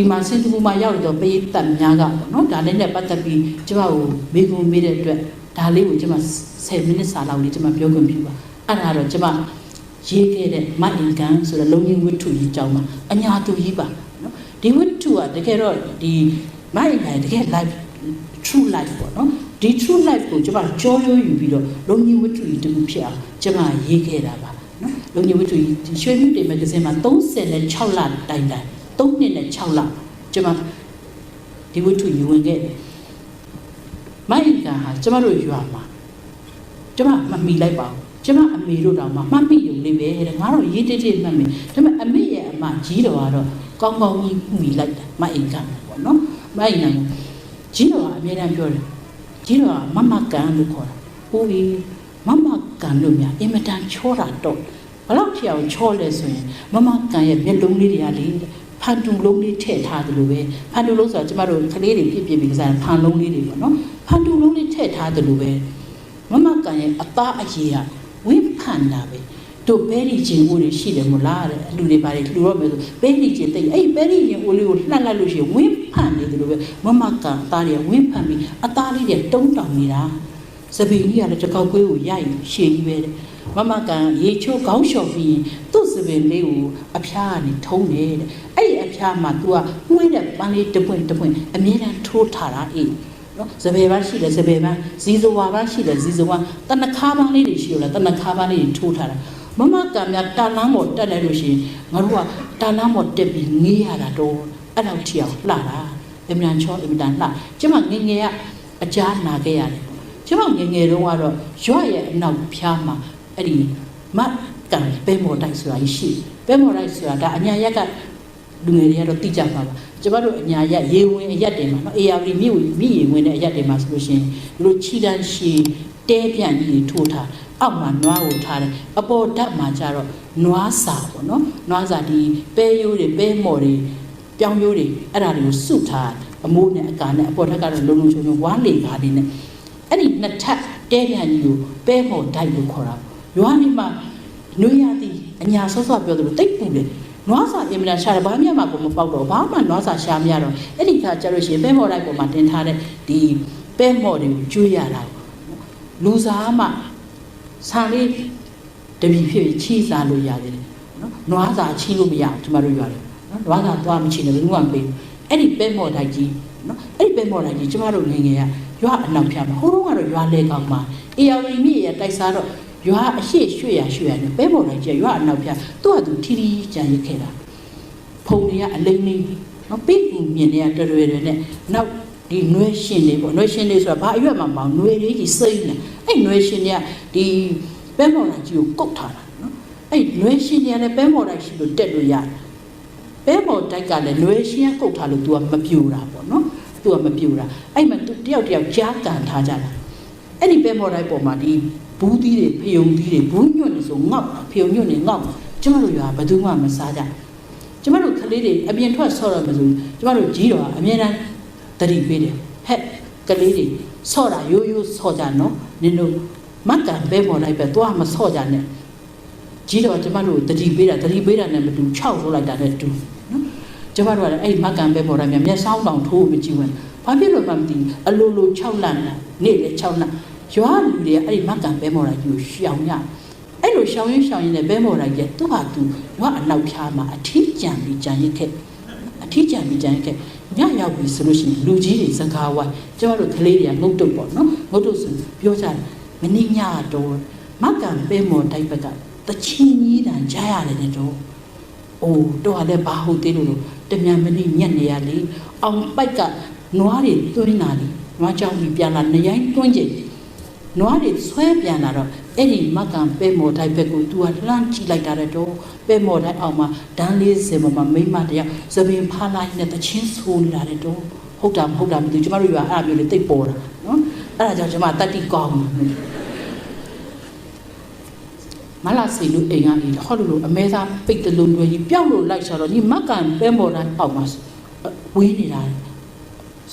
ဒီမှာစင်ကာပူမှာရောက်တော့ပေးတက်များကပေါ့နော်ဒါလေးနဲ့ပတ်သက်ပြီးကျမကိုမေးခွန်းမေးတဲ့အတွက်ဒါလေးကိုကျမ10မိနစ်စာလောက်လေးကျမပြောခွင့်ပြုပါအဲ့ဒါတော့ကျမရေးခဲ့တဲ့မအင်ကန်ဆိုတဲ့လုံငင်းဝတ္ထုကြီးကြောင်းမှာအညာတူကြီးပါနော်ဒီဝတ္ထုကတကယ်တော့ဒီမအင်ကန်တကယ် live true life ပေါ့နော်ဒီ true life ကိုကျမကြောရိုးယူပြီးတော့လုံငင်းဝတ္ထုကြီးတူဖြစ်အောင်ကျမရေးခဲ့တာပါနော်လုံငင်းဝတ္ထုကြီးရွှေမြူတေမဂ္ဂဇင်းမှာ36လတိုင်တိုင် 3နှစ်နဲ့6လကျမဒီဝတ္ထုယူဝင်ခဲ့တယ်မိုင်ကဟာကျမတို့ရွာမှာကျမမမီလိုက်ပါဘူးကျမအမေတို့တောင်မှမှတ်မိရုံလေးပဲတဲ့ငါတို့ရေးတိတိမှတ်မိဒါပေမဲ့အမေရဲ့အမကြီးတော်ကတော့ကောင်းကောင်းကြီးမီလိုက်တာမိုင်ကပေါ့နော်မိုင်နံကြီးတော်ကအမြဲတမ်းပြောတယ်ကြီးတော်ကမမကန်လို့ခေါ်တာဟုတ်ပြီမမကန်လို့များအင်မတန်ချောတာတော့ဘလောက်ချအောင်ချောလဲဆိုရင်မမကန်ရဲ့မျက်လုံးလေးတွေကလေ ဖန်တူလုံးလေးထည့်ထားတယ်လို့ပဲဖန်တူလုံးဆိုတာကျမတို့ကလေးတွေပြည့်ပြည့်ပြီးကစားဖန်လုံးလေးတွေပေါ့နော်ဖန်တူလုံးလေးထည့်ထားတယ်လို့ပဲမမကန်ရဲ့အသားအရေကဝိဖန်တာပဲတို့ဘဲရီချင်းဦးတွေရှိတယ်မလားတဲ့အလူတွေပါတယ်လူတော့မယ်ဆိုဘဲရီချင်းတိတ်အဲ့ဘဲရီချင်းဦးလေးကိုလှက်လိုက်လို့ရှိရင်ဝိဖန်နေတယ်လို့ပဲမမကန်အသားတွေဝိဖန်ပြီးအသားလေးတွေတုံးတောင်နေတာစပင်းကြီးကလည်းတကောက်ကွေးကိုရိုက်ရှည်ကြီးပဲတဲ့ မမကန်ရေချိုးကောင်းလျှော်ပြီးရင်သူ့စပင်းလေးကိုအဖျားကနေထုံးတယ်တဲ့အဲ့ဒီအဖျားမှာ तू ကမှုေးတဲ့ပန်းလေးတစ်ပွင့်တစ်ပွင့်အမြဲတမ်းထိုးထားတာအေးနော်စပယ်ပန်းရှိတယ်စပယ်ပန်းဇီဇဝါပန်းရှိတယ်ဇီဇဝါတနခါပန်းလေးတွေရှိရလားတနခါပန်းလေးတွေထိုးထားတာမမကံများတာလန်းပေါ်တက်လိုက်လို့ရှိရင်ငါတို့ကတာလန်းပေါ်တက်ပြီးငေးရတာတော့အဲ့လောက်ထီအောင်လှတာအမြန်ချောအမြန်တန်လှကျမငယ်ငယ်ကအကြားနာခဲ့ရတယ်ကျမငယ်ငယ်တုန်းကတော့ရွက်ရဲ့အနောက်ဖျားမှာ အဲ့ဒီမကံပဲမော်တိုက်ဆိုတာရှိပဲမော်တိုက်ဆိုတာဒါအညာရက်ကလူငယ်တွေကတော့သိကြပါပါကျမတို့အညာရက်ရေဝင်အရက်တွေမှာနော်အေယာဝတီမြင့်မြင့်ရေဝင်တဲ့အရက်တွေမှာဆိုလို့ရှိရင်ဒီလိုခြိတန်းရှည်တဲပြန့်ကြီးထိုးထားအောက်မှာနွားကိုထားတယ်အပေါ်ဓာတ်မှာကျတော့နွားစာပေါ့နော်နွားစာဒီပဲရိုးတွေပဲမော်တွေပြောင်းရိုးတွေအဲ့ဒါတွေကိုစုထားအမိုးနဲ့အကာနဲ့အပေါ်ဓာတ်ကတော့လုံလုံချုံချုံဝါးလေကားလေးနဲ့အဲ့ဒီနှစ်ထပ်တဲပြန့်ကြီးကိုပဲမော်ဓာတ်လို့ခေါ်တာ ရွာနေမှာနွေရသည်အညာဆော့ဆော့ပြောသလိုတိတ်ပူတယ်နွားစာအင်မတန်ရှာတယ်ဘာမှမကိုမပေါက်တော့ဘာမှနွားစာရှာမရတော့အဲ့ဒီခါကျလို့ရှိရင်ပဲမော်လိုက်ပေါ်မှာတင်ထားတဲ့ဒီပဲမော်တွေကိုကျွေးရတာလူစားမှဆန်လေးတပီဖြစ်ချီစားလို့ရတယ်နော်နွားစာချီလို့မရဘူးကျမတို့ရတယ်နော်နွားစာသွားမချီနဲ့ဘယ်သူမှမပေးဘူးအဲ့ဒီပဲမော်တိုက်ကြီးနော်အဲ့ဒီပဲမော်တိုက်ကြီးကျမတို့ငယ်ငယ်ကရွာအနောက်ဖြာမှာဟိုတုန်းကတော့ရွာလေကောင်မှာအေယာဝီမြစ်ရတိုက်စားတော့ ရွာအရှိရွှေ့ရရွှေ့ရနဲ့ပဲပေါ်လိုက်ကျရွာအနောက်ပြသူ့ဟာသူထီထီကြံရခဲ့တာဖုံတွေကအလိမ့်လိမ့်နော်ပိတ်ကူမြင်တွေကတော်တော်တွေနဲ့နောက်ဒီနွဲရှင်တွေပေါ့နွဲရှင်တွေဆိုတာဘာအရွက်မှမအောင်နွဲလေးကြီးစိမ့်နေအဲ့နွဲရှင်တွေကဒီပဲပေါ်လိုက်ကြီးကိုကုတ်ထားတာနော်အဲ့နွဲရှင်တွေကလည်းပဲပေါ်လိုက်ရှိလို့တက်လို့ရတယ်ပဲပေါ်တိုက်ကလည်းနွဲရှင်ကကုတ်ထားလို့ तू ကမပြူတာပေါ့နော် तू ကမပြူတာအဲ့မှာ तू တယောက်တယောက်ကြားကန်ထားကြတာအဲ့ဒီပဲပေါ်တိုက်ပေါ်မှာဒီ ဘူးသီးတွေဖယုံသီးတွေဘူးညွန့်နေဆိုငေါက်ဖယုံညွန့်နေငေါက်ကျမတို့ရွာဘယ်သူမှမစားကြကျမတို့ကလေးတွေအပြင်ထွက်ဆော့ရမယ်ဆိုကျမတို့ကြီးတော်ကအမြဲတမ်းတတိပေးတယ်ဟဲ့ကလေးတွေဆော့တာရိုးရိုးဆော့ကြနော်နင်တို့မတ်ကန်ပဲပေါ်လိုက်ပဲသွားမဆော့ကြနဲ့ကြီးတော်ကျမတို့တတိပေးတာတတိပေးတာနဲ့မတူ6ဆိုလိုက်တာနဲ့တူနော်ကျမတို့ကလည်းအဲ့မတ်ကန်ပဲပေါ်တိုင်းမျက်စောင်းတောင်ထိုးမကြည့်ဝင်ဘာဖြစ်လို့မှမသိဘူးအလိုလို6လန့်တာနေ့လေ6လန့် ရွာလူတွေကအဲ့ဒီမကန်ပဲမော်ရာကြီးကိုရှောင်ရအဲ့လိုရှောင်ရင်းရှောင်ရင်းနဲ့ပဲမော်ရာကြီးသူ့ဟာသူရွာအနောက်ဖြားမှာအထီးကြံပြီးကြံရစ်ခဲ့အထီးကြံပြီးကြံရစ်ခဲ့ညရောက်ပြီဆိုလို့ရှိရင်လူကြီးတွေစကားဝိုင်းကျမတို့ကလေးတွေကငုတ်တုတ်ပေါ့နော်ငုတ်တုတ်ဆိုပြောကြတယ်မင်းညတော့မကန်ပဲမော်တိုက်ဘက်ကတချင်းကြီးတန်ကြားရတယ်တဲ့တော့အိုးတော့လည်းဘာဟုတ်သေးလို့တမြန်မင်းညက်နေရလေအောင်ပိုက်ကနွားတွေသွင်းလာတယ်နွားကြောင်ကြီးပြန်လာနေရိုင်းတွန်းကြည့် နွားတွေဆွဲပြန်လာတော့အဲ့ဒီမကန်ပဲမော်တိုင်းဘက်ကို तू ကလှမ်းကြည့်လိုက်တာတော့ပဲမော်တိုင်းအောင်မှာဒန်းလေးစင်ပေါ်မှာမိမတယောက်သပင်ဖားလိုက်နဲ့တချင်းဆိုးနေတာတော့ဟုတ်တာမဟုတ်တာမသိဘူးကျမတို့ကအဲ့အမျိုးလေးတိတ်ပေါ်တာနော်အဲ့ဒါကြောင့်ကျမတတိကောင်းမလာစီလူအိမ်ကနေဟောလို့လို့အမဲသားပိတ်တလုံးတွေကြီးပျောက်လို့လိုက်ချတော့ဒီမကန်ပဲမော်တိုင်းအောင်မှာဝေးနေတာ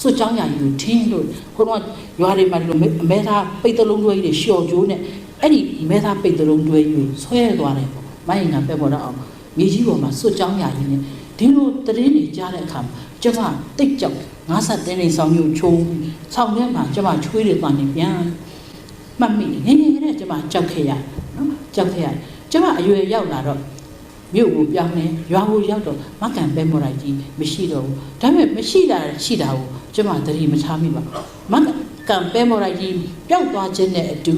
စွတ်ချောင်းညာကြီးကိုထင်းလို့ဟိုတော့ ရွာတွေမှာဒီလိုမဲသားပိတ်တလုံးတွေကြီးရှော်ကျိုးနဲ့အဲ့ဒီမဲသားပိတ်တလုံးတွေကြီးကိုဆွဲသွားတယ်ပေါ့မိုင်းငါပဲပေါ်တော့အောင်မြေကြီးပေါ်မှာစွတ်ချောင်းညာကြီးနဲ့ဒီလိုတရင်တွေကြားတဲ့အခါမှာကျမတိတ်ကြောက်ငါးဆက်တင်းနေဆောင်ယူချုံဆောင်ထဲမှာကျမချွေးတွေကနေပြန်မှတ်မိတယ်ငယ်ငယ်ကလေးကျမကြောက်ခဲ့ရနော်ကြောက်ခဲ့ရကျမအရွယ်ရောက်လာတော့မြို့ကိုပြောင်းနေရွာကိုရောက်တော့မကန်ပဲမော်လိုက်ကြီးမရှိတော့ဘူးဒါပေမဲ့မရှိတာရှိတာကိုကျမသတိမထားမိပါဘူးမကန် ပဲမော်လိုက်ကြီးပျောက်သွားခြင်းနဲ့အတူ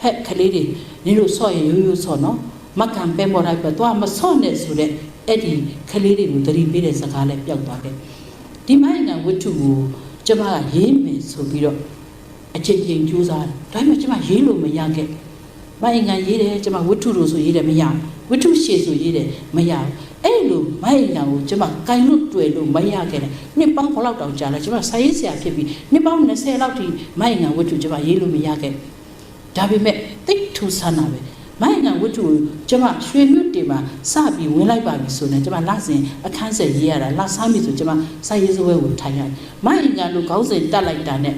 ဟဲ့ကလေးတွေနင်တို့ဆော့ရရိုးရိုးဆော့နော်မကန်ပဲမော်လိုက်ပဲသွားမဆော့နဲ့ဆိုတဲ့အဲ့ဒီကလေးတွေကိုသတိပေးတဲ့စကားလည်းပျောက်သွားခဲ့ဒီမိုင်းငံဝတ္ထုကိုကျမကရေးမယ်ဆိုပြီးတော့အချိန်ချင်းကြိုးစားတယ်ဒါပေမဲ့ကျမရေးလို့မရခဲ့မိုင်းငံရေးတယ်ကျမဝတ္ထုလို့ဆိုရေးတယ်မရဝတ္ထုရှည်ဆိုရေးတယ်မရ အဲ့လိုမိုင်းငံကိုကျမကင်လို့တွေ့လို့မရခဲ့တယ်နှစ်ပေါင်းဘယ်လောက်တောင်ကြာလဲကျမစာရေးဆရာဖြစ်ပြီးနှစ်ပေါင်း20လောက်ထိမိုင်းငံဝတ္ထုကျမရေးလို့မရခဲ့ဒါပေမဲ့တိတ်ထူဆန်းတာပဲမိုင်းငံဝတ္ထုကိုကျမရွှေမြွတ်တင်မှာစပြီးဝင်လိုက်ပါပြီဆိုရင်ကျမလစဉ်အခန်းဆက်ရေးရတာလဆမ်းပြီဆိုကျမစာရေးစပွဲကိုထိုင်ရတယ်မိုင်းငံလို့ခေါင်းစဉ်တက်လိုက်တာနဲ့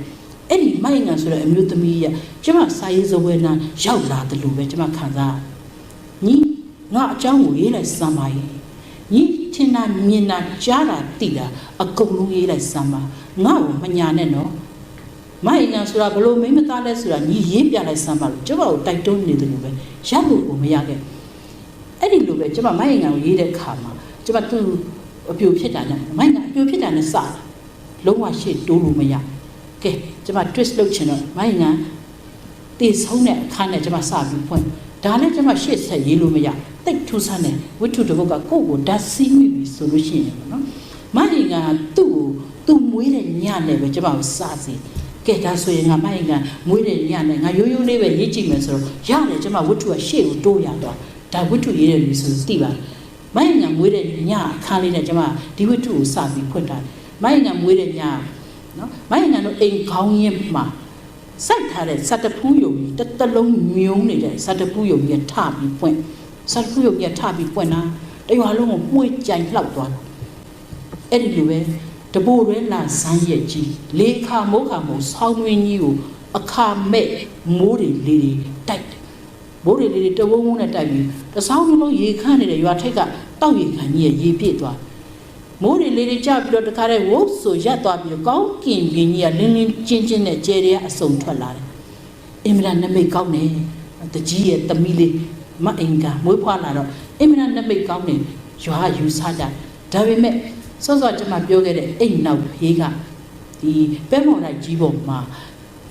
အဲ့ဒီမိုင်းငံဆိုတဲ့အမျိုးသမီးကြီးကကျမစာရေးစပွဲနာရောက်လာတယ်လို့ပဲကျမခံစားညီငါအเจ้าကိုရေးလိုက်စမ်းပါရဲ့ ညီထင်တာမြင်တာကြားတာသိတာအကုန်လုံးရေးလိုက်စမ်းပါငါ့ကိုမညာနဲ့နော်မိုင်းငံဆိုတာဘလို့မိမသားလဲဆိုတာညီရေးပြလိုက်စမ်းပါလို့ကျမကိုတိုက်တွန်းနေတယ်လို့ပဲရလို့ကိုမရခဲ့အဲ့ဒီလိုပဲကျမမိုင်းငံကိုရေးတဲ့ခါမှာကျမသူ့အပြိုဖြစ်တာနဲ့မိုင်းငံအပြိုဖြစ်တာနဲ့စတာလုံးဝရှေ့တိုးလို့မရကဲကျမ twist လုပ်ချင်တော့မိုင်းငံတည်ဆုံးတဲ့အခါနဲ့ကျမစပြီးဖွင့်ဒါလည်းကျမရှေ့ဆက်ရေးလို့မရ တိတ်ထူးဆန်းတယ်ဝိထုတဘုတ်ကကိုယ့်ကိုဓာတ်စီးမိပြီဆိုလို့ရှိရင်ပေါ့နော်မိုင်းငံကသူ့ကိုသူ့မွေးတဲ့ညနဲ့ပဲကျမကိုစစီကဲဒါဆိုရင်ငါမိုင်းငံမွေးတဲ့ညနဲ့ငါရိုးရိုးလေးပဲရေးကြည့်မယ်ဆိုတော့ရတယ်ကျမဝိထုကရှေ့ကိုတိုးရသွားဒါဝိထုရေးတယ်လို့ဆိုသိပါတယ်မိုင်းငံမွေးတဲ့ညအခါလေးနဲ့ကျမဒီဝိထုကိုစပြီးဖွင့်တာမိုင်းငံမွေးတဲ့ညနော်မိုင်းငံတို့အိမ်ခေါင်းရင်းမှာစိုက်ထားတဲ့စတပူးယုံကြီးတစ်တလုံးမြုံနေတဲ့စတပူးယုံကြီးထပြီးပွင့် စတပူးယုံကြီးထပြီးပွင့်တာတရွာလုံးကိုမှု့ကြိုင်လှောက်သွားတာအဲ့ဒီလိုပဲတဘိုးရဲလာဇန်းရဲ့ကြီးလေခါမိုးခါမိုးဆောင်းဝင်းကြီးကိုအခါမဲ့မိုးတွေလေးတွေတိုက်တယ်မိုးတွေလေးတွေတဝုံဝုံနဲ့တိုက်ပြီးတဆောင်းလုံးရေခန့်နေတဲ့ရွာထိပ်ကတောက်ရေခန့်ကြီးရဲ့ရေပြည့်သွားတယ်မိုးတွေလေးတွေကြပြီးတော့တခါတည်းဝုတ်ဆိုရက်သွားပြီးတော့ကောင်းကင်ပြင်းကြီးကလင်းလင်းချင်းချင်းနဲ့ကျဲတွေကအစုံထွက်လာတယ်။အင်မရာနမိတ်ကောင်းတယ်။တကြီးရဲ့သမီးလေး မအင်္ဂါမွေးဖွားလာတော့အင်မရာနမိတ်ကောင်းတယ်ရွာယူဆကြ။ဒါပေမဲ့စောစောကျွန်မပြောခဲ့တဲ့အိမ်နောက်ဖေးကဒီပဲမော်လိုက်ကြီးပေါ်မှာ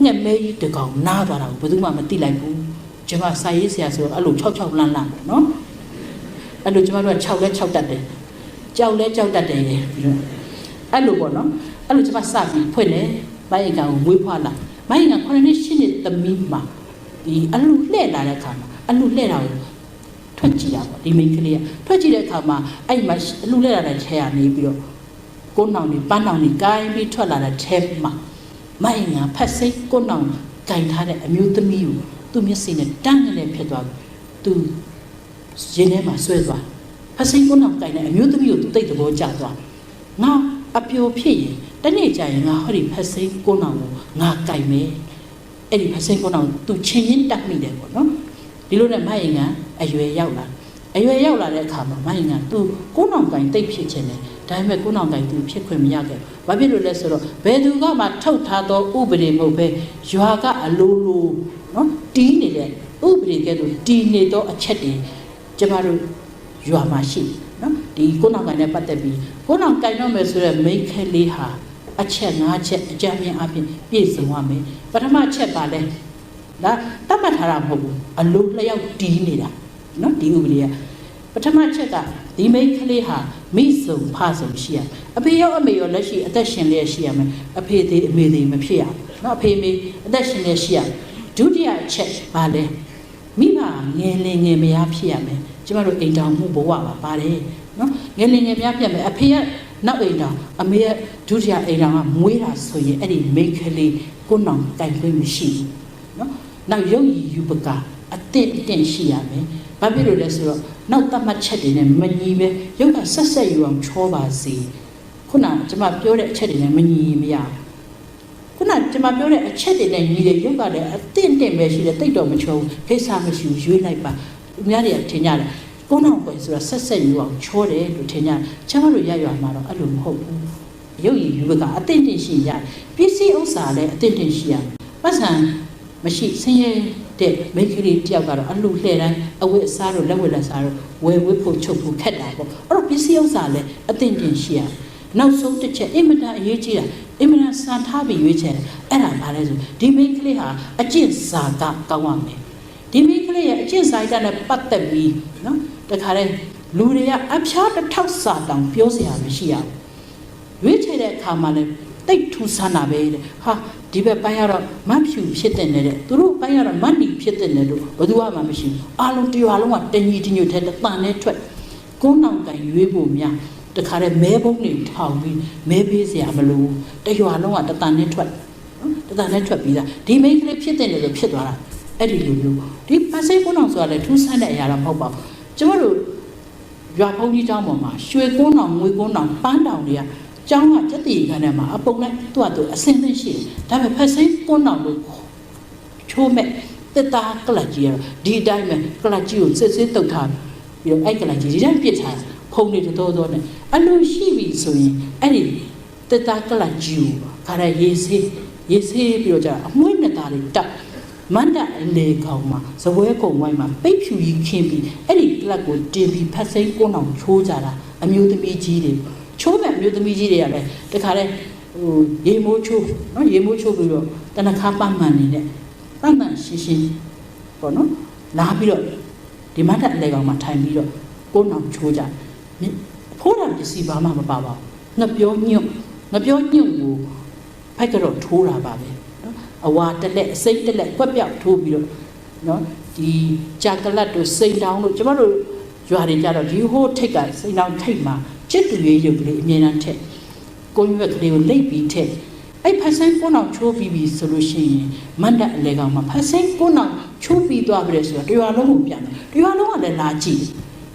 ငှက်မဲကြီးတကောင်နားသွားတာကိုဘယ်သူမှမသိလိုက်ဘူး။ကျွန်မစာရေးဆရာဆိုတော့အဲ့လို66လန့်လန့်နော်။အဲ့လိုကျွန်မတို့က6လဲ6တတ်တယ်။ကြောက်လဲကြောက်တတ်တယ်ပြီးတော့အဲ့လိုပေါ့နော်အဲ့လိုကျွန်မစပြီးဖွင့်တယ်မိုင်းကောင်ဝေးဖွာလာမိုင်းကောင်9နှစ်10နှစ်သမီးမှာဒီအလူလှဲ့လာတဲ့အခါမှာ အလူလှဲ့တာကိုထွက်ကြည့်တာပေါ့ဒီမိန်းကလေးကထွက်ကြည့်တဲ့အခါမှာအဲ့မှာအလူလှဲ့လာတဲ့ထဲကနေပြီးတော့ကိုးနောင်နေပန်းနောင်နေကိုင်းပြီးထွက်လာတဲ့ထဲမှာမိုင်းကဖက်စိတ်ကိုးနောင်ကင်ထားတဲ့အမျိုးသမီးကိုသူ့မျက်စိနဲ့တန်းကနေဖြစ်သွားပြီသူရင်ထဲမှာဆွဲသွားဖစိန်ကုန်းအောင်ကိုင်တဲ့အမျိုးသမီးကိုသူတိတ်သဘောကျသွားငါအပြိုဖြစ်ရင်တနေ့ကျရင်ငါဟောဒီဖစိန်ကုန်းအောင်ကိုငါကိုင်မယ်အဲ့ဒီဖစိန်ကုန်းအောင်သူချင်းချင်းတက်မိတယ်ပေါ့နော် ဒီလိုနဲ့မဟင်ကအရွယ်ရောက်လာအရွယ်ရောက်လာတဲ့အခါမှာမဟင်ကသူကုန်းအောင်ကိုင်တိတ်ဖြစ်ခြင်းတယ်ဒါပေမဲ့ကုန်းအောင်ကိုင်သူဖြစ်ခွင့်မရခဲ့ဘာဖြစ်လို့လဲဆိုတော့ဘယ်သူကမှထုတ်ထားသောဥပဒေမဟုတ်ပဲရွာကအလိုလိုနော်တီးနေတဲ့ဥပဒေကဲ့သို့တီးနေသောအချက်တွေကျမတို့ရွာမှာရှိနော်ဒီကိုနောင်ကန်နဲ့ပတ်သက်ပြီးကိုနောင်ကန်တော့မယ်ဆိုတော့မိန်းကလေးဟာအချက်၅ချက်အကြမ်းမြင်အပြင်ပြည့်စုံရမယ်ပထမချက်ပါလဲ ဒါတတ်မှတ်ထားတာမဟုတ်ဘူးအလုံးလျောက်တီးနေတာနော်ဒီဥပဒေကပထမချက်ကဒီမိန်းကလေးဟာမိဆုံဖဆုံရှိရအဖေရောအမေရောလက်ရှိအသက်ရှင်လျက်ရှိရမယ်အဖေသေးအမေသေးမဖြစ်ရဘူးနော်အဖေမေအသက်ရှင်လျက်ရှိရဒုတိယချက်ပါလဲမိဘငယ်လင်ငယ်မယားဖြစ်ရမယ်ကျမတို့အိမ်တောင်မှုဘဝပါပါတယ်နော်ငယ်ငယ်ငယ်များပြတ်မယ်အဖေကနောက်အိမ်တောင်အမေကဒုတိယအိမ်တောင်ကမွေးတာဆိုရင်အဲ့ဒီမိန်းကလေးကိုနောင်တိုင်ခွင့်မရှိဘူး နော်နောက်ရုပ်ရည်ယူပကအတင့်တင့်ရှိရမယ်ဘာဖြစ်လို့လဲဆိုတော့နောက်တတ်မှတ်ချက်တွေနဲ့မညီပဲရုပ်ကဆက်ဆက်ယူအောင်ချောပါစေခုနကျမပြောတဲ့အချက်တွေနဲ့မညီရင်မရဘူးခုနကျမပြောတဲ့အချက်တွေနဲ့ညီတယ်ရုပ်ကလည်းအတင့်တင့်ပဲရှိတယ်တိတ်တော့မချောဘူးခိစ္စမရှိဘူးရွေးလိုက်ပါသူများတွေကထင်ကြတယ်ကိုနောင်ကွယ်ဆိုတာဆက်ဆက်ယူအောင်ချောတယ်လို့ထင်ကြတယ်ကျမတို့ရရွာမှာတော့အဲ့လိုမဟုတ်ဘူးရုပ်ရည်ယူဘကအသင့်တင်ရှိရပစ္စည်းဥစ္စာလည်းအသင့်တင်ရှိရပတ်စံ မရှိဆင်းရဲတဲ့မိန်းကလေးတယောက်ကတော့အလှလှဲ့တိုင်းအဝတ်အစားတို့လက်ဝတ်လက်စားတို့ဝယ်ဝတ်ဖို့ချုပ်ဖို့ခက်တာပေါ့အဲ့တော့ပစ္စည်းဥစ္စာလည်းအသင့်တင်ရှိရနောက်ဆုံးတစ်ချက်အင်မတန်အရေးကြီးတာအင်မတန်စံထားပြီးရွေးချယ်တယ်အဲ့ဒါဘာလဲဆိုဒီမိန်းကလေးဟာအကျင့်စာကကောင်းရမယ်ဒီမိန်းကလေးရဲ့အကျင့်စာကနဲ့ပတ်သက်ပြီးနော်တခါတည်းလူတွေကအဖျားတစ်ထောက်စာတောင်ပြောစရာမရှိရဘူးရွေးချယ်တဲ့အခါမှာလည်း တိတ်ထူဆန်းတာပဲတဲ့ဟာဒီဘက်ပိုင်းကတော့မတ်ဖြူဖြစ်တဲ့နေတဲ့သူတို့ပိုင်းကတော့မတ်နီဖြစ်တဲ့နေလို့ဘယ်သူမှမရှိဘူးအလုံးတရားလုံးကတညီတညွတ်တဲ့တန်နဲ့ထွက်ကုန်းနောင်ကန်ရွေးဖို့များတခါတည်းမဲဘုံတွေထောင်ပြီးမဲပေးစရာမလိုတရားလုံးကတတန်နဲ့ထွက်တတန်နဲ့ထွက်ပြီးသားဒီမိန်းကလေးဖြစ်တဲ့နေလို့ဖြစ်သွားတာအဲ့ဒီလိုမျိုးဒီပတ်စိတ်ကုန်းအောင်ဆိုတာလေထူးဆန်းတဲ့အရာတော့မဟုတ်ပါဘူးကျွန်တော်တို့ရွာဘုံကြီးတောင်းပေါ်မှာရွှေကုန်းအောင်ငွေကုန်းအောင်ပန်းတောင်တွေက ကျောင်းကစက်တီခန်းထဲမှာအပုံလိုက်သူ့အတူအစင်းသိရှိတယ်ဒါပေမဲ့ဖက်စိတ်ကုန်းအောင်လို့ချိုးမဲ့တက်တာကလကြီးရတော့ဒီအတိုင်းပဲကလကြီးကိုစစ်စစ်တုတ်ထားပြီးတော့အဲ့ကလကြီးဒီတိုင်းပြစ်ထားတယ်ဖုံနေတော်တော်နဲ့အလိုရှိပြီဆိုရင်အဲ့ဒီတက်တာကလကြီးကိုခါရရေးစေးရေးစေးပြီးတော့ကြာအမွှေးနဲ့သားတွေတက်မန္တအလေကောင်မှာဇပွဲကုံဝိုင်းမှာပိတ်ဖြူကြီးခင်းပြီးအဲ့ဒီကလပ်ကိုတင်ပြီးဖက်စိမ့်ကုန်းအောင်ချိုးကြတာအမျိုးသမီးကြီးတွေ ချိုးမဲ့အမျိုးသမီးကြီးတွေကလည်းတခါလဲဟိုရေမိုးချိုးနော်ရေမိုးချိုးပြီးတော့တနခါပတ်မှန်နေတဲ့တန်တန်ရှင်းရှင်းပေါ့နော်လာပြီးတော့ဒီမတ်တက်အလေကောင်မှာထိုင်ပြီးတော့ကုန်းအောင်ချိုးကြဖိုးတာပစ္စည်းဘာမှမပါပါဘူးငပြောညွတ်ငပြောညွတ်ကိုဖိုက်ကတော့ထိုးတာပါပဲနော်အဝါတက်လက်အစိမ့်တက်လက်ကွက်ပြောက်ထိုးပြီးတော့နော်ဒီဂျာကလတ်တို့စိန်တောင်းတို့ကျမတို့ရွာတွေကြတော့ဒီဟိုးထိတ်ကစိန်တောင်းထိတ်မှာ ချစ်တူရေးရုပ်ကလေးအမြဲတမ်းထက်ကိုရွက်ကလေးကိုလိတ်ပြီးထက်အဲ့ဖက်ဆိုင်ကုန်းအောင်ချိုးပြီးပြီဆိုလို့ရှိရင်မန္တအလေကောင်မှာဖက်ဆိုင်ကုန်းအောင်ချိုးပြီးသွားပြီဆိုတော့တရွာလုံးကိုပြန်တယ်တရွာလုံးကလည်းလာကြည့်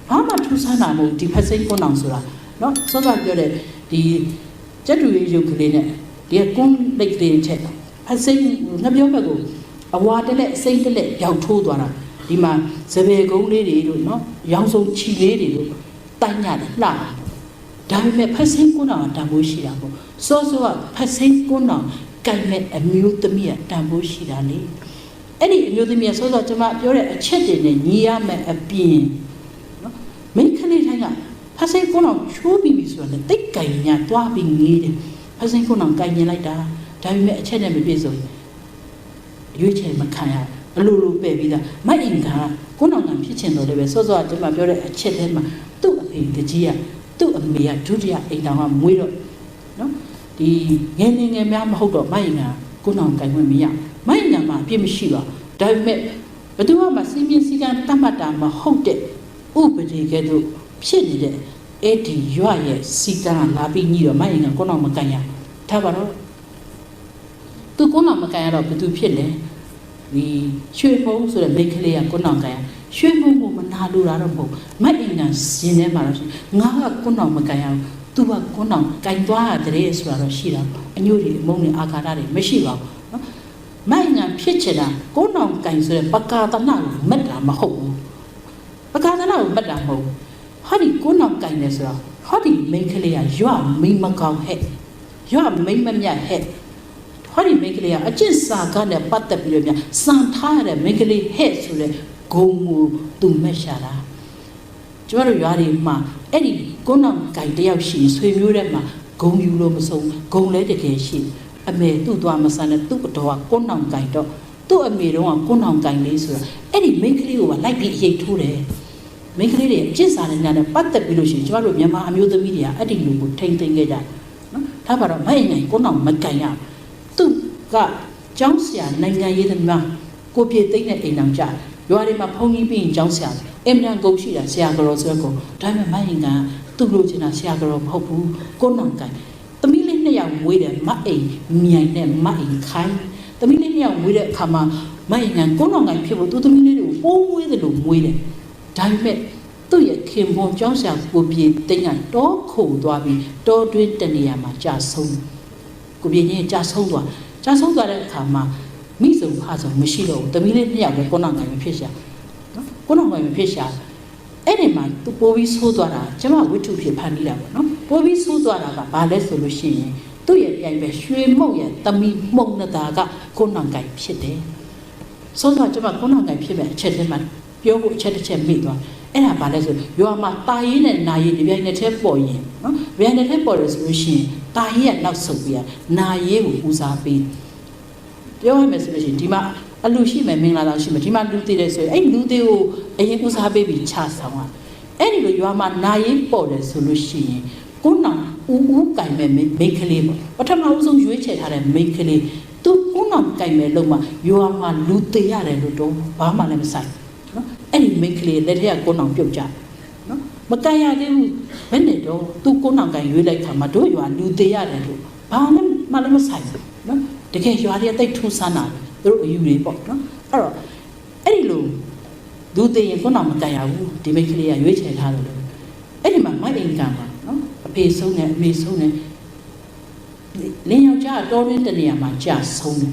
ဘာမှထူးဆန်းတာမဟုတ်ဒီဖက်ဆိုင်ကုန်းအောင်ဆိုတာနော်စောစောပြောတဲ့ဒီကျက်တူရေးရုပ်ကလေးနဲ့ဒီကွန်းလိတ်ကလေးထက်ဖက်ဆိုင်ငပြောဘက်ကိုအဝါတက်လက်အစိမ့်တက်လက်ရောက်ထိုးသွားတာဒီမှာစပယ်ကုန်းလေးတွေတို့နော်ရောင်စုံချီလေးတွေတို့တိုင်ညတယ်လှ ဒါပေမဲ့ဖက်စိန်ကုန်းတော်တန်ဖိုးရှိတာပေါ့စောစောကဖက်စိန်ကုန်းတော်ကြိုက်မဲ့အမျိုးသမီးကတန်ဖိုးရှိတာလေအဲ့ဒီအမျိုးသမီးကစောစောကျွန်မပြောတဲ့အချက်တွေနဲ့ညီရမယ်အပြင်နော်မိန်းကလေးတိုင်းကဖက်စိန်ကုန်းတော်ချိုးပြီးပြီဆိုတော့လေတိတ်ကြိုင်ညာတွားပြီးငေးတယ်ဖက်စိန်ကုန်းတော်ကြိုင်မြင်လိုက်တာဒါပေမဲ့အချက်နဲ့မပြည့်စုံရွေးချယ်မခံရအလိုလိုပဲ့ပြီးသားမိုက်အင်ကကုန်းတော်ကဖြစ်ချင်တော့လည်းပဲစောစောကကျွန်မပြောတဲ့အချက်ထဲမှာသူ့အဖေတကြီးက သူ့အမေကဒုတိယအိမ်တော်ကမွေးတော့နော်ဒီငယ်ငယ်ငယ်များမဟုတ်တော့မိုက်အင်ကကုန်းတော်ကင်ဝင်မရမိုက်အင်ကမှာအပြစ်မရှိပါဒါပေမဲ့ဘယ်သူမှစီမင်းစည်းကမ်းတတ်မှတ်တာမဟုတ်တဲ့ဥပဒေကဲ့သို့ဖြစ်နေတဲ့အဲ့ဒီရွာရဲ့စီကံလာပြီးညိတော့မိုက်အင်ကကုန်းတော်မကန်ရထားပါတော့သူကုန်းတော်မကန်ရတော့ဘယ်သူဖြစ်လဲဒီရွှေဖုံးဆိုတဲ့မိန်းကလေးကကုန်းတော်ကန်ရ ရွှေဖုံးကိုမနာလိုတာတော့မဟုတ်မိုက်အင်ကရှင်ထဲမှာတော့ငါကကုန်းတော်မကန်ရဘူးသူကကုန်းတော်ကန်သွားရတယ်ဆိုတာတော့ရှိတာအညို့တွေအမုန်းတွေအာဃာတတွေမရှိပါဘူးနော်မိုင်ငံဖြစ်ချင်တာကိုနောင်ကင်ဆိုတဲ့ပကာသနာကိုမက်တာမဟုတ်ဘူးပကာသနာကိုမက်တာမဟုတ်ဘူးဟာဒီကိုနောင်ကင်နေဆိုတော့ဟာဒီမိန်းကလေးကရွာမိန်းမကောင်းဟဲ့ရွာမိန်းမမြတ်ဟဲ့ဟာဒီမိန်းကလေးကအကျင့်စာကနဲ့ပတ်သက်ပြီးတော့ပြန်စံထားရတဲ့မိန်းကလေးဟဲ့ဆိုတဲ့ ဂုံမူသူမက်ရှာတာကျမတို့ရွာတွေမှာအဲ့ဒီကိုနောင်ကင်တယောက်ရှိရင်ဆွေမျိုးတဲ့မှာဂုံယူလို့မဆုံးဂုံလဲတကယ်ရှိတယ်အမေသူ့သွားမဆန်တဲ့သူ့အတော်ကကွန်းနောင်ကင်တော့သူ့အမေတော့ကကွန်းနောင်ကင်လေးဆိုတာအဲ့ဒီမိန်းကလေးကိုပါလိုက်ပြီးအရေးထိုးတယ်မိန်းကလေးတွေအကျင့်စာနဲ့ညာနဲ့ပတ်သက်ပြီးလို့ရှိရင်ကျမတို့မြန်မာအမျိုးသမီးတွေကအဲ့ဒီလူကိုထိမ့်သိမ့်ခဲ့ကြတယ်နော်ဒါပါတော့မိုက်နိုင်ကွန်းနောင်မကင်ရသူကကျောင်းဆရာနိုင်ငံရေးသမားကိုပြေသိမ့်တဲ့အိမ်အောင်ကြ ရွာတွေမှာဖုန်ကြီးပြီးရင်ကျောင်းဆရာအင်မတန်ကုန်ရှိတာဆရာကတော်ဆိုတော့ဒါပေမဲ့မိုက်ရင်ကသူ့လိုချင်တာဆရာကတော်မဟုတ်ဘူးကွန်းနောင်ကင်သမီးလေးနှစ်ယောက်မွေးတယ်မအိမ်မြိုင်နဲ့မအိမ်ခိုင်းသမီးလေးနှစ်ယောက်မွေးတဲ့အခါမှာမအိမ်ကကုန်းတော်ငိုင်ဖြစ်ဖို့သူသမီးလေးတွေကိုပိုးမွေးတယ်လို့မွေးတယ်ဒါပေမဲ့သူ့ရဲ့ခင်ပွန်ကျောင်းဆရာကိုပြေတိတ်ကတော့ခုန်သွားပြီးတောတွင်းတနေရာမှာကြာဆုံးကိုပြေချင်းကြာဆုံးသွားကြာဆုံးသွားတဲ့အခါမှာ မိစုံဖာဆုံးမရှိတော့ဘူးသမီးလေးနှစ်ယောက်ပဲကုန်းတော်ငိုင်မဖြစ်ရှာနော်ကုန်းတော်ငိုင်မဖြစ်ရှာအဲ့ဒီမှာသူပိုးပြီးဆိုးသွားတာကျမဝိထုဖြစ်ဖန်ပြီးတာပေါ့နော်ပပိုပြီးဆိုးသွားတာကဘာလဲဆိုလို့ရှိရင်သူ့ရဲ့ပြိုင်ပဲရွှေမုံရဲ့တမီမှုံနတာကကိုနောင်ကိုင်ဖြစ်တယ်ဆုံးတော့ကျွန်မကိုနောင်ကိုင်ဖြစ်မဲ့အချက်တည်းမှာပြောဖို့အချက်တစ်ချက်မိသွားအဲ့ဒါဘာလဲဆိုရွာမှာတာရင်းနဲ့နာရင်းဒီပြိုင်နဲ့ထဲပေါ်ရင်နော်ပြိုင်နဲ့ထဲပေါ်တယ်ဆိုလို့ရှိရင်တာရင်းကနောက်ဆုတ်ပြီးနာရင်းကိုဦးစားပေး ပြောရမယ်ဆိုလို့ရှိရင်ဒီမှာအလူရှိမယ်မင်္ဂလာတော်ရှိမယ်ဒီမှာလူသေးတယ်ဆိုရင်အဲ့လူသေးကိုအရင်ဦးစားပေးပြီးချဆောင်อ่ะအဲ့ဒီလိုရွာမှာနာရင်းပေါ်တယ်ဆိုလို့ရှိရင်ကိုနောင်ဦးဦးကင်မဲ့မိတ်ကလေးပေါ့ပထမဦးဆုံးရွေးချယ်ထားတဲ့မိတ်ကလေးသူကိုနောင်ကင်မဲ့လုံးမှာရွာမှာလူသေးရတယ်လို့တော့ဘာမှလည်းမဆိုင်နော်အဲ့ဒီမိတ်ကလေးလက်ထက်ကကိုနောင်ပြုတ်ကြနော်မကန်ရသေးဘူးဘယ်နဲ့တော့သူကိုနောင်ကင်ရွေးလိုက်ခါမှာတို့ရွာလူသေးရတယ်လို့ဘာလည်းမှလည်းမဆိုင်ဘူးနော် တကယ်ရွာတွေတိတ်ထူးဆန်းတာသူတို့အယူတွေပေါ့နော်အဲ့တော့အဲ့ဒီလိုလူသေးရင်ကိုနောင်မကန်ရဘူးဒီမိတ်ကလေးကရွေးချယ်ထားတယ်လို့အဲ့ဒီမှာမိုက်အင်ကန်ပါနော်အဖေဆုံးတယ်အမေဆုံးတယ်လင်းယောက်ျားတော်ရင်းတနေရာမှာကြာဆုံးတယ်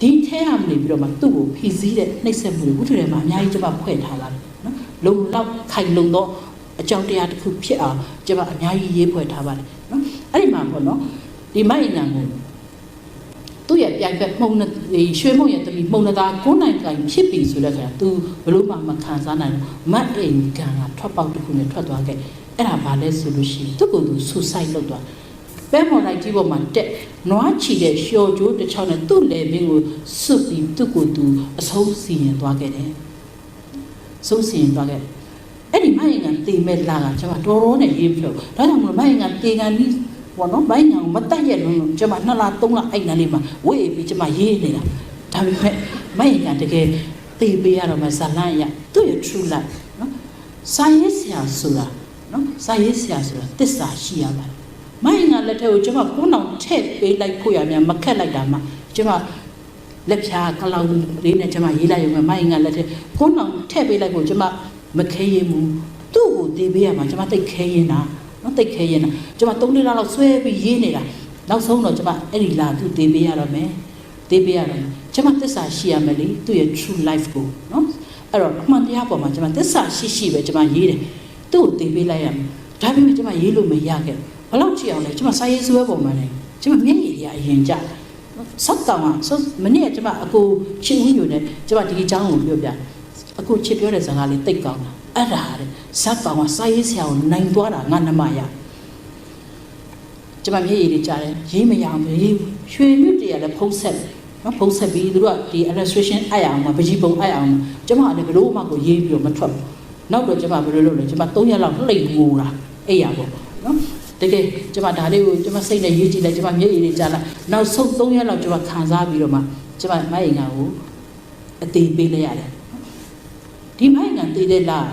ဒီထဲရမနေပြီးတော့မှသူ့ကိုဖီစည်းတဲ့နှိပ်စက်မှုတွေဥထထဲမှာအများကြီးကျမဖွဲ့ထားလာတယ်နော်လုံလောက်ခိုင်လုံတော့အကြောင်းတရားတစ်ခုဖြစ်အောင်ကျမအများကြီးရေးဖွဲ့ထားပါတယ်နော်အဲ့ဒီမှာပေါ့နော်ဒီမိုက်အင်ကန်ကို သူ့ရဲ့ပြိုင်ဘက်မှုံနဲ့ရွှေမုံရဲ့တမီမှုံနတာကိုနိုင်ကင်ဖြစ်ပြီဆိုတဲ့ခါကျသူဘလို့မှမခံစားနိုင်ဘူးမတ်အင်ကန်ကထွက်ပေါက်တစ်ခုနဲ့ထွက်သွားခဲ့အဲ့ဒါဘာလဲဆိုလို့ရှိရင်သူ့ကိုယ်သူဆူဆိုက်လုပ်သွားပဲမော်လိုက်ကြီးပေါ်မှာတက်နွားချီတဲ့လျှော်ကြိုးတစ်ချောင်းနဲ့သူ့လေဘင်းကိုစွတ်ပြီးသူ့ကိုယ်သူအဆုံးစီရင်သွားခဲ့တယ်ဆုံးစီရင်သွားခဲ့အဲ့ဒီမိုင်းငံတေမဲ့လာကကျွန်မတော်တော်နဲ့ရေးပြီးတော့ဒါကြောင့်မလို့မိုင်းငံတေကန်ပြီး ဘောနော်မိုင်းငံမတက်ရက်လုံးလုံးကျွန်မနှစ်လသုံးလအဲ့နန်းလေးမှာဝေးပြီးကျွန်မရေးနေတာဒါပေမဲ့မိုင်းငံတကယ်တေပေးရတော့မှဇလန့်ရသူ့ရဲ့ true life နော်စာရေးဆရာဆိုတာနော်စာရေးဆရာဆိုတာတစ္ဆာရှိရပါတယ်မိုင်းငံလက်ထက်ကိုကျွန်မကိုးနောင်ထည့်ပေးလိုက်ဖို့ရများမခက်လိုက်တာမှကျွန်မလက်ဖြာကလောင်လေးနဲ့ကျွန်မရေးလိုက်ရုံပဲမိုင်းငံလက်ထက်ကိုးနောင်ထည့်ပေးလိုက်ဖို့ကျွန်မမခဲရင်ဘူးသူ့ကိုတေးပေးရမှာကျွန်မတိတ်ခဲရင်တာ နော်တိတ်ခဲရင်တာကျွန်မ၃နှစ်လောက်ဆွဲပြီးရေးနေတာနောက်ဆုံးတော့ကျွန်မအဲ့ဒီလာသူတေးပေးရတော့မယ်တေးပေးရတော့ကျွန်မသစ္စာရှိရမယ်လေသူ့ရဲ့ true life ကိုနော်အဲ့တော့အမှန်တရားပေါ်မှာကျွန်မသစ္စာရှိရှိပဲကျွန်မရေးတယ်သူ့ကိုတေးပေးလိုက်ရမယ်ဒါပေမဲ့ကျွန်မရေးလို့မရခဲ့ဘယ်လောက်ကြည့်အောင်လဲကျွန်မစာရေးစွဲပုံမှာနေကျွန်မမျက်ရည်တွေအရင်ကြဆောက်တောင်ကဆိုမနေ့ကကျွန်မအကိုချင်းဦးညိုနဲ့ကျွန်မဒီအကြောင်းကိုပြောပြအခုချစ်ပြောတဲ့ဇာတ်ကားလေးတိတ်ကောင်းတာ အဲ့ဒါတဲ့ဇက်ကောင်ကစာရေးဆရာကိုနိုင်သွားတာငါနှမရကျွန်မမျက်ရည်တွေကြားတယ်ရေးမရအောင်ရေးရွှေမြုပ်တွေကလည်းဖုံးဆက်နော်ဖုံးဆက်ပြီးသူတို့ကဒီ illustration အဲ့အောင်မှာပကြီးပုံအဲ့အောင်ကျွန်မလည်းဘလို့မှကိုရေးပြီးတော့မထွက်ဘူးနောက်တော့ကျွန်မဘယ်လိုလုပ်လဲကျွန်မ3ရက်လောက်လှိတ်ငိုတာအဲ့ရပေါ့နော်တကယ်ကျွန်မဒါလေးကိုကျွန်မစိတ်နဲ့ရေးကြည့်လိုက်ကျွန်မမျက်ရည်တွေကြားလိုက်နောက်ဆုံး3ရက်လောက်ကျွန်မခံစားပြီးတော့မှကျွန်မမိုင်းငါကိုအသေးပေးလိုက်ရတယ်ဒီမိုင်းငါတည်တဲ့လား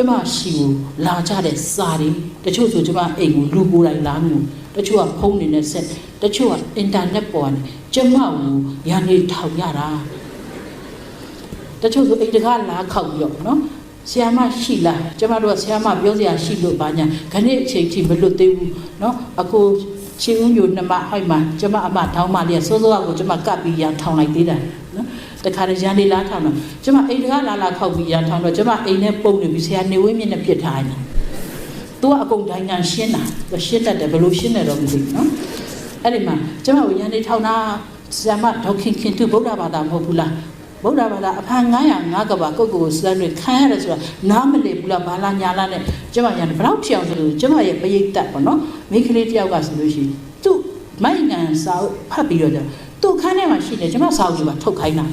ကျမရှိကိုလာကြတဲ့စာတွေတချို့ဆိုကျမအိမ်ကိုလူကိုယ်တိုင်လာမှုတချို့ကဖုန်းနေနဲ့ဆက်တချို့ကအင်တာနက်ပေါ်ကနေကျမကိုရန်နေထောက်ရတာတချို့ဆိုအိမ်တကားလာခောက်ပြီးတော့နော်ဆရာမရှိလားကျမတို့ကဆရာမပြောစရာရှိလို့ပါညာခဏအချိန်ကြီးမလွတ်သေးဘူးနော်အခုချင်းဦးညိုနှမဟိုက်မှာကျမအမထောင်းမလေးစိုးစိုးကိုကျမကပ်ပြီးရန်ထောင်လိုက်သေးတယ်နော် တခါတည်းရန်လေးလားထောင်တော့ကျမအိမ်တကားလာလာခောက်ပြီးရန်ထောင်တော့ကျမအိမ်နဲ့ပုံနေပြီးဆရာနေဝင်းမြင့်နဲ့ပြစ်ထားတယ်သူကအကုန်တိုင်းငံရှင်းတာသူရှင်းတတ်တယ်ဘယ်လိုရှင်းတယ်တော့မသိဘူးနော်အဲ့ဒီမှာကျမကိုရန်လေးထောင်တာဆရာမဒေါခင်ခင်သူဗုဒ္ဓဘာသာမဟုတ်ဘူးလားဗုဒ္ဓဘာသာအဖန်905ကဘာကုတ်ကိုစလန်တွေခံရတယ်ဆိုတာနားမလည်ဘူးလားဘာလာညာလာနဲ့ကျမရန်ဘယ်တော့ပြောင်းဆိုလို့ကျမရဲ့ပရိတ်တက်ပေါ့နော်မိကလေးတယောက်ကဆိုလို့ရှိရင်သူ့မိုင်ငံစာဖတ်ပြီးတော့ သူ့ခန်းထဲမှာရှိတယ်ကျမစာအုပ်ကြီးမှာထုတ်ခိုင်းတာ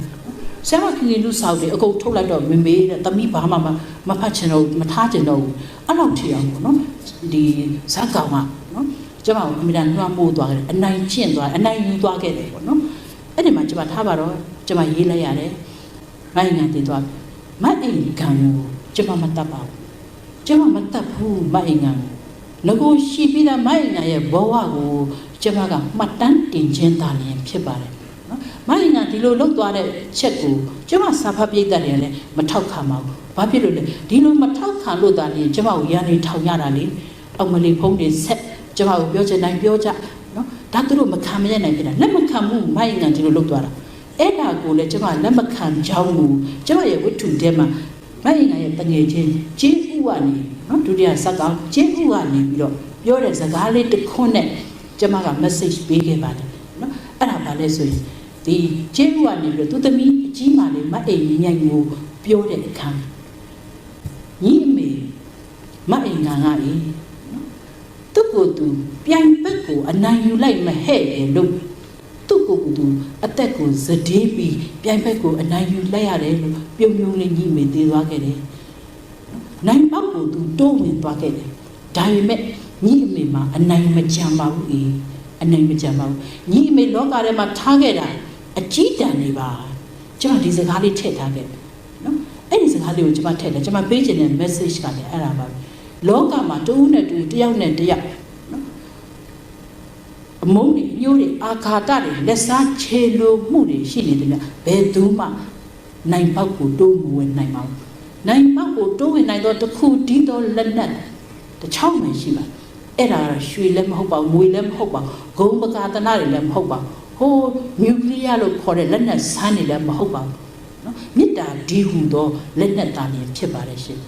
ဆရာမခင်ခင်လူစာအုပ်တွေအကုန်ထုတ်လိုက်တော့မမေးတဲ့တမိဘာမှမမဖတ်ချင်တော့မထားချင်တော့ဘူးအဲ့လောက်ထီအောင်ပေါ့နော်ဒီဇက်ကောင်ကနော်ကျမကအမြဲတမ်းနှွှမ်းမိုးသွားတယ်အနိုင်ကျင့်သွားအနိုင်ယူသွားခဲ့တယ်ပေါ့နော်အဲ့ဒီမှာကျမထားပါတော့ကျမရေးလိုက်ရတယ်မိုင်းငံတည်သွားမအိမ်ကံကိုကျမမတတ်ပါဘူးကျမမတတ်ဘူးမအိမ်ငံကိုငကိုရှိပြီးသားမအိမ်ငံရဲ့ဘဝကို ကျမကမှတ်တမ်းတင်ခြင်းသာလျှင်ဖြစ်ပါတယ်နော်မအိမ်ငံဒီလိုလုတ်သွားတဲ့ချက်ကိုကျမစာဖတ်ပြိတ္တတွေလည်းမထောက်ခံပါဘူးဘာဖြစ်လို့လဲဒီလိုမထောက်ခံလို့သာလျှင်ကျမကိုရန်နေထောင်ရတာလေအောင်မလီဖုံးတွေဆက်ကျမကိုပြောချင်တိုင်းပြောကြနော်ဒါသူတို့မခံမရနိုင်ဖြစ်တာလက်မခံမှုမိုင်းငံဒီလိုလုတ်သွားတာအဲ့ဒါကိုလည်းကျမလက်မခံကြောင်းကိုကျမရဲ့ဝတ္ထုထဲမှာမအင်္ဂါရဲ့တငယ်ချင်းဂျေးဥကနေနော်ဒုတိယဇက်ကောင်ဂျေးဥကနေပြီးတော့ပြောတဲ့စကားလေးတစ်ခွန်းနဲ့ ကျမက message ပေးခဲ့ပါတယ်နော်အဲ့ဒါဘာလဲဆိုရင်ဒီဂျေးဥကနေပြီးတော့သူသမီးအကြီးမာလေးမအိမ်ညံ့ကိုပြောတဲ့အခါညီအမေမအိမ်ငါငါဤနော်သူ့ကိုယ်သူပြိုင်ဘက်ကိုအနိုင်ယူလိုက်မဟဲ့လေလို့သူ့ကိုယ်ကိုယ်သူအသက်ကိုဇဒေးပြီးပြိုင်ဘက်ကိုအနိုင်ယူလိုက်ရတယ်လို့ပြုံပြုံလေးညီအမေသေးသွားခဲ့တယ်နိုင်ပေါက်ကိုသူတိုးဝင်သွားခဲ့တယ်ဒါပေမဲ့ ညီအမေမှာအနိုင်မကြံပါဘူးအေးအနိုင်မကြံပါဘူးညီအမေလောကထဲမှာထားခဲ့တာအကြီးတန်းနေပါကျွန်တော်ဒီစကားလေးထည့်ထားခဲ့တယ်နော်အဲ့ဒီစကားလေးကိုကျွန်မထည့်တယ်ကျွန်မပေးချင်တဲ့ message ကလည်းအဲ့ဒါပါပဲလောကမှာတဦးနဲ့တူတယောက်နဲ့တယောက်နော်အမုန်းတွေအညိုးတွေအာဃာတတွေလက်စားခြေလိုမှုတွေရှိနေတယ်မြဘယ်သူမှနိုင်ပေါက်ကိုတိုးမဝင်နိုင်ပါဘူးနိုင်ပေါက်ကိုတိုးဝင်နိုင်တော့တစ်ခုဒီတော့လက်နက်တစ်ချောင်းမှရှိပါ အဲ့ဒါကတော့ရွှေလည်းမဟုတ်ပါဘူးငွေလည်းမဟုတ်ပါဘူးဂုံပကာသနာတွေလည်းမဟုတ်ပါဘူးဟိုနျူကလ িয়ার လို့ခေါ်တဲ့လက်နက်ဆန်းတွေလည်းမဟုတ်ပါဘူးနော်မေတ္တာဒီဟူသောလက်နက်သားတွေဖြစ်ပါတယ်ရှင်